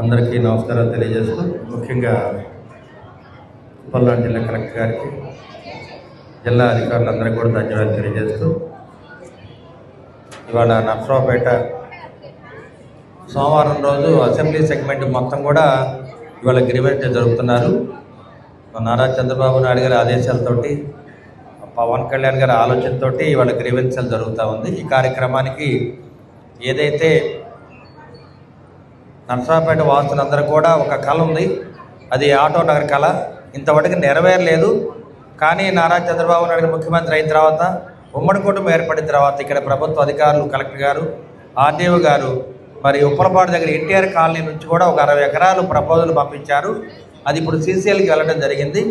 అందరికీ నమస్కారాలు తెలియజేస్తూ ముఖ్యంగా పల్నాడు జిల్లా కలెక్టర్ గారికి జిల్లా అధికారులందరికీ కూడా ధన్యవాదాలు తెలియజేస్తూ ఇవాళ నర్సరావుపేట సోమవారం రోజు అసెంబ్లీ సెగ్మెంట్ మొత్తం కూడా ఇవాళ గ్రీవెంట్ జరుపుతున్నారు. నారా చంద్రబాబు నాయుడు గారి ఆదేశాలతోటి పవన్ కళ్యాణ్ గారి ఆలోచనతోటి ఇవాళ గ్రీవెన్సీలు జరుగుతూ ఉంది. ఈ కార్యక్రమానికి ఏదైతే నర్సరావుపేట వాసులందరూ కూడా ఒక కళ ఉంది. అది ఆటో నగర్ కళ. ఇంతవరకు నెరవేరలేదు. కానీ నారా చంద్రబాబు నాయుడు ముఖ్యమంత్రి అయిన తర్వాత ఉమ్మడి కుటుంబం ఏర్పడిన తర్వాత ఇక్కడ ప్రభుత్వ అధికారులు కలెక్టర్ గారు ఆర్డీఓ గారు మరి ఉప్పలపాడు దగ్గర ఎన్టీఆర్ కాలనీ నుంచి కూడా ఒక అరవై ఎకరాలు ప్రపోజల్ పంపించారు. అది ఇప్పుడు సీసీఎల్కి వెళ్ళడం జరిగింది.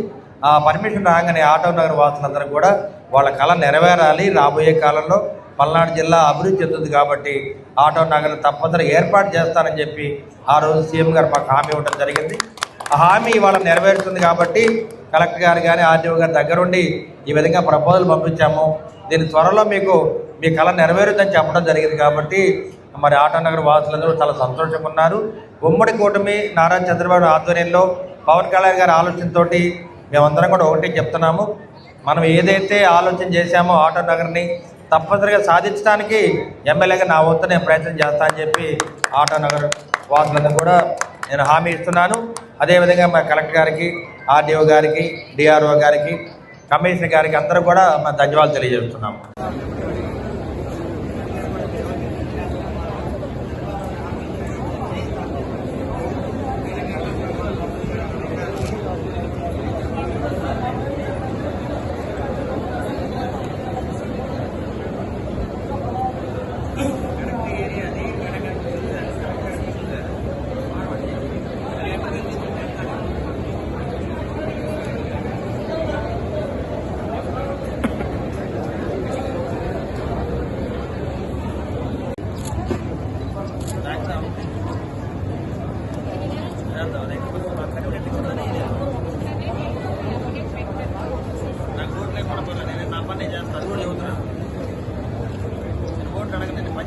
ఆ పర్మిషన్ రాగానే ఆటో నగర్ వాసులందరూ కూడా వాళ్ళ కళ నెరవేరాలి. రాబోయే కాలంలో పల్నాడు జిల్లా అభివృద్ధి చెందుతుంది కాబట్టి ఆటో నగరం తప్పనిసరి ఏర్పాటు చేస్తానని చెప్పి ఆ రోజు సీఎం గారు మాకు హామీ ఇవ్వడం జరిగింది. ఆ హామీ ఇవాళ నెరవేరుతుంది కాబట్టి కలెక్టర్ గారు కానీ ఆర్టీఓ గారి దగ్గరుండి ఈ విధంగా ప్రపోజల్ పంపించాము. దీని త్వరలో మీకు మీ కళ నెరవేరుద్దని చెప్పడం జరిగింది కాబట్టి మరి ఆటో నగర్ వాసులందరూ చాలా సంతోషంగా ఉన్నారు. ఉమ్మడి కూటమి నారా చంద్రబాబు ఆధ్వర్యంలో పవన్ కళ్యాణ్ గారి ఆలోచనతోటి మేమందరం కూడా ఒకటి చెప్తున్నాము. మనం ఏదైతే ఆలోచన చేశామో ఆటో నగర్ని తప్పనిసరిగా సాధించడానికి ఎమ్మెల్యేగా నా వంతు నేను ప్రయత్నం చేస్తా అని చెప్పి ఆటో నగర్ వాసులందరూ కూడా నేను హామీ ఇస్తున్నాను. అదేవిధంగా మా కలెక్టర్ గారికి ఆర్డీఓ గారికి డిఆర్ఓ గారికి కమిషనర్ గారికి అందరూ కూడా మా ధన్యవాదాలు తెలియజేస్తున్నాము.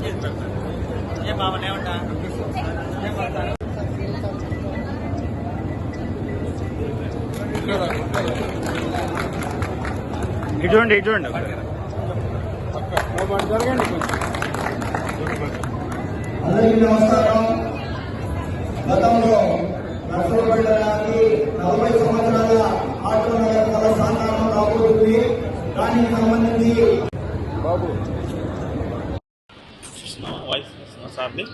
ఏ బాబా ఏమంటా ఇటువంటి ఇటువంటి అందరికీ నమస్కారం. గతంలో నర్సరావుపేట గారికి నలభై సంవత్సరాల ఆటో నగర కళ సాధారణ రాబోతుంది. దానికి సంబంధించి voz, não sabe?